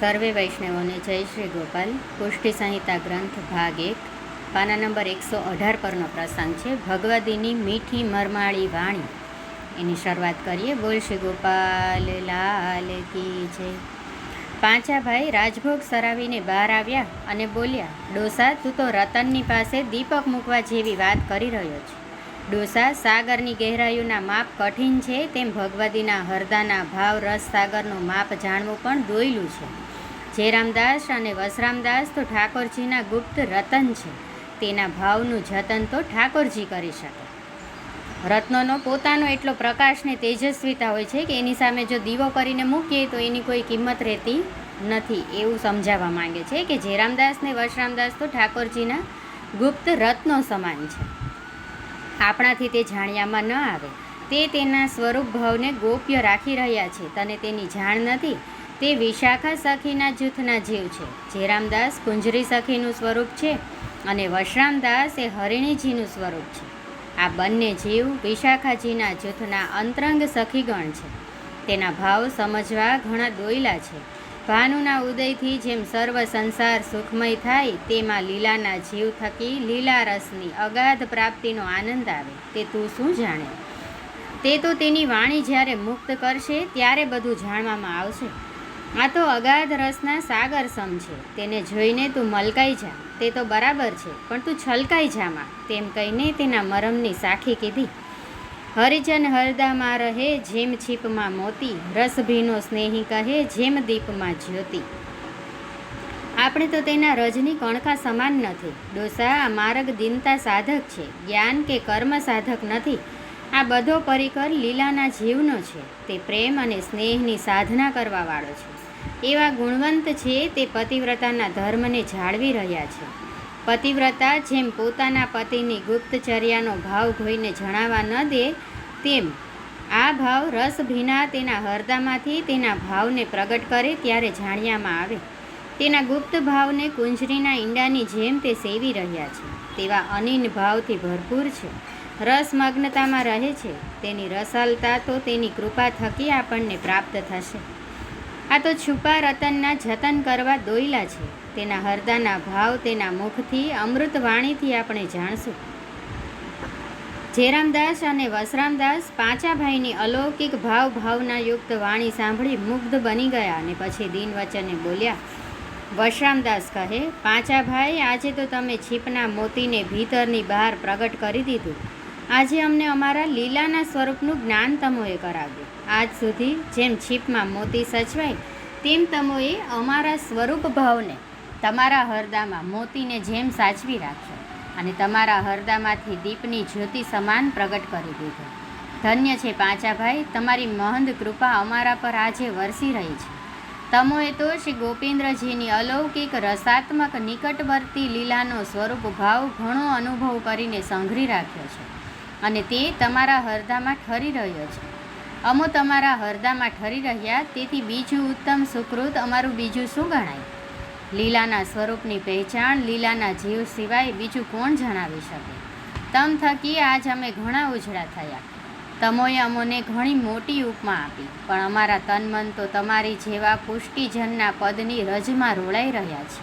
સર્વે વૈષ્ણવોને જય શ્રી ગોપાલ. પુષ્ટિ સંહિતા ગ્રંથ ભાગ એક, પાના નંબર એકસો અઢાર પરનો પ્રસંગ છે, ભગવદીની મીઠી મરમાળી વાણી. એની શરૂઆત કરીએ, બોલ શ્રી ગોપાલ, લાલ કી જય. પાંચા ભાઈ રાજભોગ સરાવીને બહાર આવ્યા અને બોલ્યા, ડોસા, તું તો રતનની પાસે દીપક મૂકવા જેવી વાત કરી રહ્યો છે. ડોસા, સાગરની ગહેરાઈઓના માપ કઠિન છે, તેમ ભગવદીના હરદાના ભાવ રસ સાગરનું માપ જાણવું પણ દોયલું છે. જયરામદાસ અને વસરામદાસ તો ઠાકોરજીના ગુપ્ત રતન છે. તેના ભાવનું જતન તો ઠાકોરજી કરી શકે. રત્નોનો પોતાનો એટલો પ્રકાશ ને તેજસ્વીતા હોય છે કે એની સામે જો દીવો કરીને મૂકીએ તો એની કોઈ કિંમત રહેતી નથી એવું સમજાવવા માંગે છે કે જયરામદાસ ને વશરામદાસ તો ઠાકોરજીના ગુપ્ત રત્નો સમાન છે. આપણાથી તે જાણ્યામાં ન આવે. તે તેના સ્વરૂપ ભાવને ગોપ્ય રાખી રહ્યા છે. તને તેની જાણ નથી? તે વિશાખા સખીના જૂથના જીવ છે. જયરામદાસ કુંજરી સખીનું સ્વરૂપ છે અને વશરામદાસ એ હરિણીજીનું સ્વરૂપ છે. આ બંને જીવ વિશાખાજીના જૂથના અંતરંગ સખીગણ છે. તેના ભાવ સમજવા ઘણા દોયલા છે. ભાનુના ઉદયથી જેમ સર્વ સંસાર સુખમય થાય, તેમાં લીલાના જીવ થકી લીલા રસની અગાધ પ્રાપ્તિનો આનંદ આવે. તે તું શું જાણે? તે તો તેની વાણી જ્યારે મુક્ત કરશે, ત્યારે બધું જાણવામાં આવશે. આ તો અગાધ રસના સાગર સમ છે. તેને જોઈને તું મલકાઈ જા. તે તો બરાબર છે, પણ તું છલકાઈ જામાં તેમ કહીને તેના મરમની સાખી કીધી. હરિજન હરદામાં રહે, જેમ છીપમાં મોતી, રસ ભીનો સ્નેહી કહે, જેમ દીપમાં જ્યોતિ. આપણે તો તેના રજની કણકા સમાન નથી. ડોસા આ માર્ગ દિનતા સાધક છે, જ્ઞાન કે કર્મ સાધક નથી. આ બધો પરિકર લીલાના જીવનો છે. તે પ્રેમ અને સ્નેહની સાધના કરવાવાળો છે. એવા ગુણવંત છે તે પતિવ્રતાના ધર્મને જાળવી રહ્યા છે. પતિવ્રતા જેમ પોતાના પતિની ગુપ્તચર્યાનો ભાવ કોઈને જણાવા ન દે, તેમ આ ભાવ રસ ભીના તેના હરદામાંથી તેના ભાવને પ્રગટ કરે ત્યારે જાણ્યામાં આવે. તેના ગુપ્ત ભાવને કુંજરીના ઈંડાની જેમ તે સેવી રહ્યા છે. તેવા અનિન ભાવથી ભરપૂર છે. રસમગ્નતામાં રહે છે. તેની રસાલતા તો તેની કૃપા થકી આપણને પ્રાપ્ત થશે. આ તો છુપા રતનના જતન કરવા દોયલા છે. તેના હરદાના ભાવ તેના મુખથી, અમૃત વાણીથી આપણે જાણશું. જયરામદાસ અને વસરામદાસ પાંચા ભાઈની અલૌકિક ભાવ ભાવના યુક્ત વાણી સાંભળી મુગ્ધ બની ગયા અને પછી દિન વચને બોલ્યા વશરામદાસ કહે પાંચા ભાઈ આજે તો તમે છીપના મોતીને ભીતરની બહાર પ્રગટ કરી દીધું. આજે અમને અમારા લીલાના સ્વરૂપનું જ્ઞાન તમોએ કરાવ્યું. આજ સુધી જેમ છીપમાં મોતી સચવાય તેમ તમોએ અમારા સ્વરૂપ ભાવને તમારા હરદામાં મોતીને જેમ સાચવી રાખ્યો અને તમારા હરદામાંથી દીપની જ્યોતિ સમાન પ્રગટ કરી દીધો. ધન્ય છે પાંચાભાઈ, તમારી મહંદ કૃપા અમારા પર આજે વરસી રહી છે. તમોએ તો શ્રી ગોપીન્દ્રજીની અલૌકિક રસાત્મક નિકટવર્તી લીલાનો સ્વરૂપ ભાવ ઘણો અનુભવ કરીને સંઘરી રાખ્યો છે. અને તે તમારા હરદામાં ઠરી રહ્યો છે. અમો તમારા હરદામાં ઠરી રહ્યા, તેથી બીજું ઉત્તમ સુકૃત અમારું બીજું શું ગણાય? લીલાના સ્વરૂપની પહેચાણ લીલાના જીવ સિવાય બીજું કોણ જણાવી શકે? તમ થકી આજ અમે ઘણા ઉજળા થયા. તમોએ અમોને ઘણી મોટી ઉપમા આપી, પણ અમારા તન મન તો તમારી જેવા પુષ્ટિજનના પદની રજમાં રોળાઈ રહ્યા છે.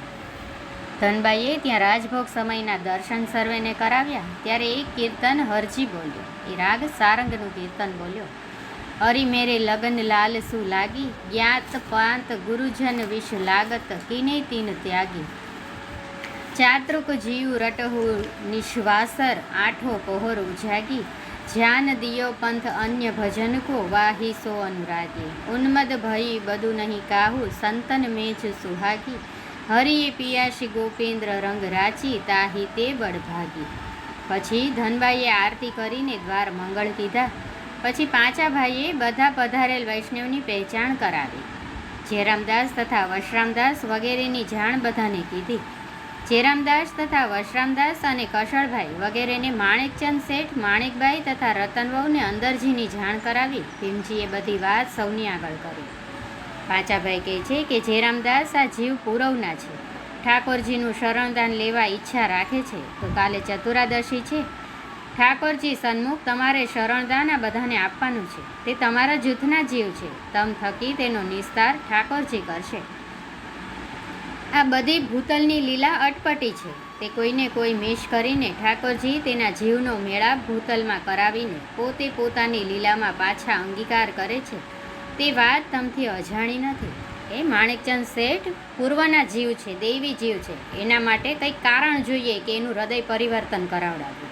ધનબાઈએ ત્યાં રાજભોગ સમયના દર્શન સર્વેને કરાવ્યા, ત્યારે એ કીર્તન હરજી બોલ્યો. એ રાગ સારંગનું કીર્તન બોલ્યો. હરી મેરે લગન લાલ સુ લાગી? જ્ઞાત પાંત ગુરુજન વિષ લાગત કિને તીન ત્યાગી? ચાતૃક જીવ રટહુ નિશ્વાસર આઠો પહોર ઉજાગી? જ્ઞાન દિયો પંથ અન્ય ભજન કો વાહી સો અનુરાગી ઉન્મદ ભઈ બધું નહીં કાહુ? સંતન મેચ સુહાગી? હરિએ પિયાશી ગોપેન્દ્ર રંગ રાચી તાહી તે બળભાગી પછી ધનબાઈએ આરતી કરીને દ્વાર મંગળ કીધા. પછી પાંચા ભાઈએ બધા પધારેલ વૈષ્ણવની પહેચાણ કરાવી. જયરામદાસ તથા વશરામદાસ વગેરેની જાણ બધાને કીધી. જયરામદાસ તથા વશરામદાસ અને કશળભાઈ વગેરેને માણેકચંદ શેઠ માણેકભાઈ તથા રતનવહુને અંદરજીની જાણ કરાવી. ભીમજીએ બધી વાત સૌની આગળ કરી. પાંચાભાઈ કહે છે કે જયરામદાસ આ જીવ પૂરવના છે. ઠાકોરજીનું શરણદાન લેવા ઈચ્છા રાખે છે. તો કાલે ચતુરાદશી છે. ઠાકોરજી સન્મુખ તમારે શરણદાન આ બધાને આપવાનું છે. તે તમારા જૂથના જીવ છે. તમ થકી તેનો નિસ્તાર ઠાકોરજી કરશે. આ બધી ભૂતલની લીલા અટપટી છે. તે કોઈને કોઈ મેષ કરીને ઠાકોરજી તેના જીવનો મેળાપ ભૂતલમાં કરાવીને પોતે પોતાની લીલામાં પાછા અંગીકાર કરે છે. તે વાત તમથી અજાણી નથી. એ માણેકચંદ શેઠ પૂર્વના જીવ છે, દૈવી જીવ છે. એના માટે કંઈક કારણ જોઈએ કે એનું હૃદય પરિવર્તન કરાવડાવવું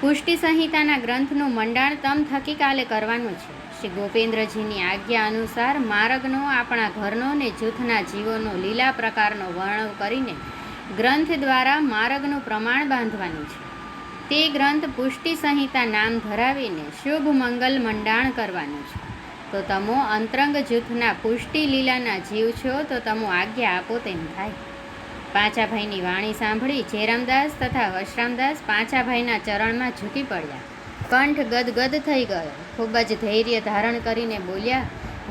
પુષ્ટિ સંહિતાના ગ્રંથનું મંડાણ તમ થકી કાલે કરવાનું છે. શ્રી ગોપેન્દ્રજીની આજ્ઞા અનુસાર માર્ગનો, આપણા ઘરનો ને જૂથના જીવોનો લીલા પ્રકારનો વર્ણવ કરીને ગ્રંથ દ્વારા માર્ગનું પ્રમાણ બાંધવાનું છે. તે ગ્રંથ પુષ્ટિ સંહિતા નામ ધરાવીને શુભ મંગલ મંડાણ કરવાનું છે. તો તમો અંતરંગ જૂથના પુષ્ટિ લીલાના જીવ છો, તો તમો આજ્ઞા આપો તેમ થાય. પાંચાભાઈની વાણી સાંભળી જેરામદાસ તથા વશરામદાસ પાંચાભાઈના ચરણમાં ઝૂકી પડ્યા. કંઠ ગદગદ થઈ ગયો. ખૂબ જ ધૈર્ય ધારણ કરીને બોલ્યા,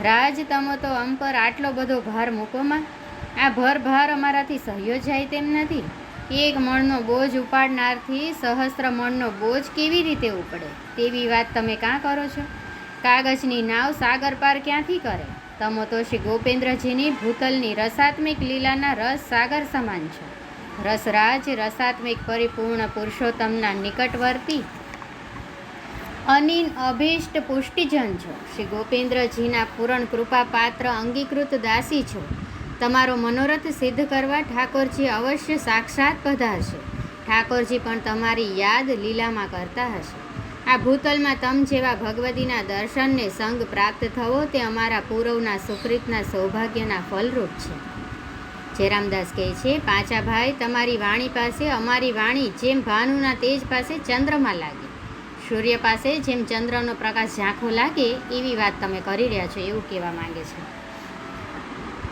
રાજ, તમો તો અમ પર આટલો બધો ભાર મૂકોમાં આ ભર ભાર અમારાથી સહ્યો જાય તેમ નથી. એક મણનો બોજ ઉપાડનારથી સહસ્ત્ર મણનો બોજ કેવી રીતે ઉપડે? તેવી વાત તમે કાં કરો છો? કાગજની નાવ સાગર પાર ક્યાંથી કરે? તમો તો શ્રી ગોપેન્દ્રજીની ભૂતલની રસાત્મિક લીલાના રસ સાગર સમાન છે. રસરાજ રસાત્મિક પરિપૂર્ણ પુરુષોત્તમના નિકટવર્તી અનિન અભિષ્ટ પુષ્ટિજન છો. શ્રી ગોપેન્દ્રજીના પૂરણ કૃપા પાત્ર અંગીકૃત દાસી છો. તમારો મનોરથ સિદ્ધ કરવા ઠાકોરજી અવશ્ય સાક્ષાત પધારશે. ઠાકોરજી પણ તમારી યાદ લીલામાં કરતા હશે. આ ભૂતલમાં તમ જેવા ભગવતીના દર્શનને સંગ પ્રાપ્ત થવો તે અમારા પૂર્વના સુકૃતના સૌભાગ્યના ફલરૂપ છે. જયરામદાસ કહે છે પાંચા ભાઈ, તમારી વાણી પાસે, અમારી વાણી જેમ ભાનુના તેજ પાસે ચંદ્રમાં લાગે. સૂર્ય પાસે જેમ ચંદ્રનો પ્રકાશ ઝાંખો લાગે, એવી વાત તમે કરી રહ્યા છો એવું કહેવા માંગે છે.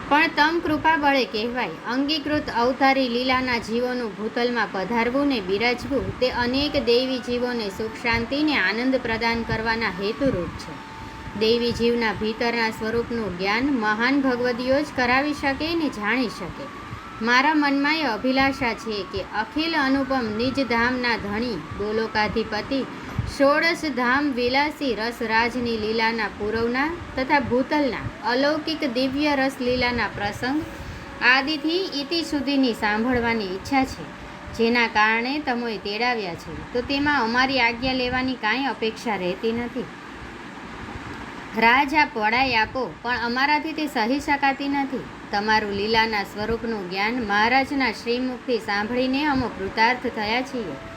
પણ તમ કૃપા બળે કહેવાય. અંગીકૃત અવતારી લીલાના જીવોનું ભૂતલમાં પધારવું ને બિરાજવું તે અનેક દૈવી જીવોને સુખ શાંતિને આનંદ પ્રદાન કરવાના હેતુરૂપ છે. દૈવી જીવના ભીતરના સ્વરૂપનું જ્ઞાન મહાન ભગવદીઓ જ કરાવી શકે ને જાણી શકે. મારા મનમાં એ અભિલાષા છે કે અખિલ અનુપમ નિજ ધામના ધણી, ગોલોકાધિપતિ ષોડશ ધામ વિલાસી રસરાજની લીલાના પૂરવના તથા ભૂતલના અલૌકિક દિવ્ય રસ લીલાના પ્રસંગ આદિથી ઇતિ સુધીની સાંભળવાની ઈચ્છા છે. જેના કારણે તમોએ તેડાવ્યા છે. તો તેમાં અમારી આજ્ઞા લેવાની કાંઈ અપેક્ષા રહેતી નથી. રાજ આપ વડાઈ આપો, પણ અમારાથી તે સહી શકાતી નથી. તમારું લીલાના સ્વરૂપનું જ્ઞાન મહારાજના શ્રીમુખથી સાંભળીને અમો કૃતાર્થ થયા છીએ.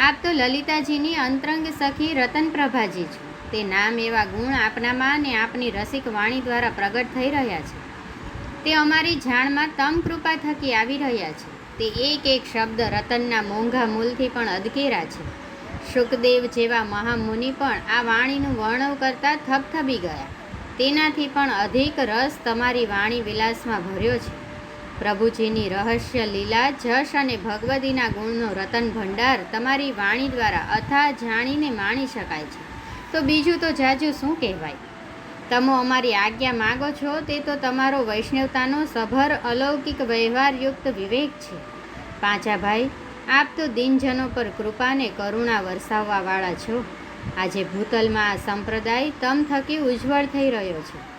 આપ તો લલિતાજીની અંતરંગ સખી રતનપ્રભાજી છો. તે નામ એવા ગુણ આપનામાં અને આપની રસિક વાણી દ્વારા પ્રગટ થઈ રહ્યા છે. તે અમારી જાણમાં તમ કૃપા થકી આવી રહ્યા છે. તે એક એક શબ્દ રતનના મોંઘા મૂલથી પણ અધકેરા છે. શુકદેવ જેવા મહામુનિ પણ આ વાણીનું વર્ણવ કરતાં થપથપી ગયા. તેનાથી પણ અધિક રસ તમારી વાણી વિલાસમાં ભર્યો છે. પ્રભુજીની રહસ્ય લીલા, જશ અને ભગવદીના ગુણનો રતન ભંડાર તમારી વાણી દ્વારા અથા જાણીને માણી શકાય છે. તો બીજું તો જાજુ શું કહેવાય? તમો અમારી આજ્ઞા માગો છો, તે તો તમારો વૈષ્ણવતાનો સભર અલૌકિક વ્યવહારયુક્ત વિવેક છે. પાંચાભાઈ આપ તો દિનજનો પર કૃપાને કરુણા વરસાવવાવાળા છો. આજે ભૂતલમાં આ સંપ્રદાય તમ થકી ઉજ્જવળ થઈ રહ્યો છે.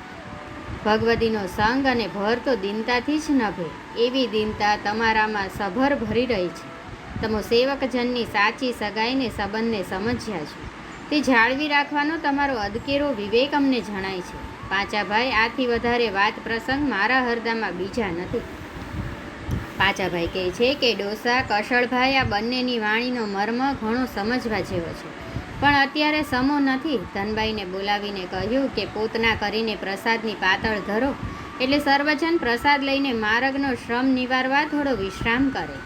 ભગવતીનો સંગ અને ભર તો દિનતાથી જ નભે. એવી દિનતા તમારામાં સભર ભરી રહી છે. તમો સેવકજનની સાચી સગાઈને સંબંધને સમજ્યા છો. તે જાળવી રાખવાનો તમારો અદકેરો વિવેક અમને જણાય છે. પાંચાભાઈ આથી વધારે વાત પ્રસંગ મારા હરદામાં બીજા નથી. પાંચાભાઈ કહે છે કે ડોસા કશળભાઈ આ બંનેની વાણીનો મર્મ ઘણો સમજવા જેવો છે. પણ અત્યારે સમો નથી. ધનબાઈને બોલાવીને કહ્યું કે પોતના કરીને પ્રસાદની પાતળ ધરો. એટલે સર્વજન પ્રસાદ લઈને માર્ગનો શ્રમ નિવારવા થોડો વિશ્રામ કરે.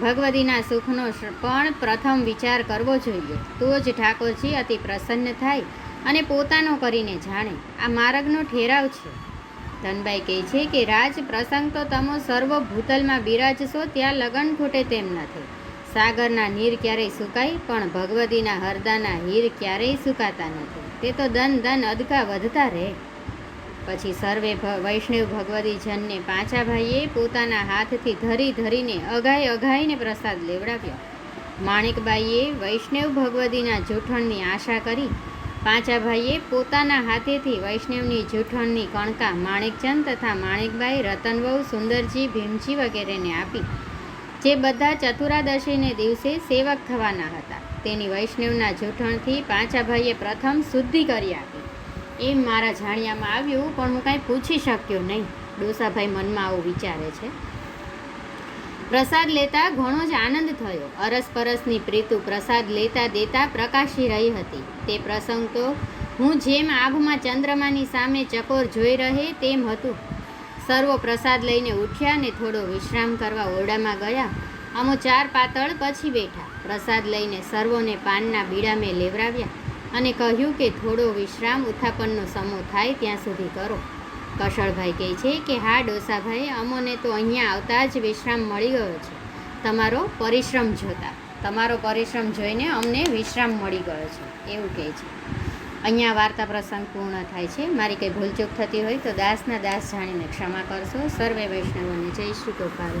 ભગવતીના સુખનો પણ પ્રથમ વિચાર કરવો જોઈએ. તો જ ઠાકોરજી અતિ પ્રસન્ન થાય અને પોતાનો કરીને જાણે. આ માર્ગનો ઠેરાવ છે. ધનબાઈ કહે છે કે, રાજ પ્રસંગ તો તમો સર્વ ભૂતલમાં બિરાજશો, ત્યાં લગન ખૂટે તેમ નથી. સાગરના નીર ક્યારેય સુકાય, પણ ભગવતીના હરદાના હીર ક્યારેય સુકાતા નથી. તે તો દન દન અદકા વધતા રહે. પછી સર્વે વૈષ્ણવ ભગવતી જનને પાંચા ભાઈએ પોતાના હાથથી ધરી ધરીને અઘાઈ અઘાઈને પ્રસાદ લેવડાવ્યો. માણેકબાઈએ વૈષ્ણવ ભગવતીના જૂઠણની આશા કરી. પાંચા ભાઈએ પોતાના હાથેથી વૈષ્ણવની જૂઠણની કણકા માણેકચંદ તથા માણેકબાઈ રતનવહુ, સુંદરજી, ભીમજી વગેરેને આપી. જે બધા ચતુરાદશીને દિવસે સેવક થવાના હતા. તેની વૈષ્ણવના જૂઠણથી પાંચાભાઈએ પ્રથમ શુદ્ધિ કરી આપી. એમ મારા જાણ્યામાં આવ્યું, પણ હું કાંઈ પૂછી શક્યો નહીં. ડોસાભાઈ મનમાં આવું વિચારે છે. પ્રસાદ લેતા ઘણો જ આનંદ થયો. અરસપરસની પ્રીતુ પ્રસાદ લેતા દેતા પ્રકાશી રહી હતી. તે પ્રસંગ તો હું જેમ આભમાં ચંદ્રમાની સામે ચકોર જોઈ રહે, તેમ હતું. સર્વો પ્રસાદ લઈને ઉઠ્યા ને થોડો વિશ્રામ કરવા ઓરડામાં ગયા. અમો ચાર પાતળ પછી બેઠા. પ્રસાદ લઈને સર્વોને પાનના બીડા મેં લેવરાવ્યા અને કહ્યું કે થોડો વિશ્રામ ઉત્થાપનનો સમો થાય ત્યાં સુધી કરો. કશળભાઈ કહે છે કે હા ડોસાભાઈ, અમોને તો અહીંયા આવતા જ વિશ્રામ મળી ગયો છે. તમારો પરિશ્રમ જોતા. તમારો પરિશ્રમ જોઈને અમને વિશ્રામ મળી ગયો છે. એવું કહે છે. અહીંયા વાર્તા પ્રસંગ પૂર્ણ થાય છે. મારી કંઈ ભૂલચૂક થતી હોય તો દાસના દાસ જાણીને ક્ષમા કરશો. સર્વે વૈષ્ણવોને જય શ્રી ગોપાલ.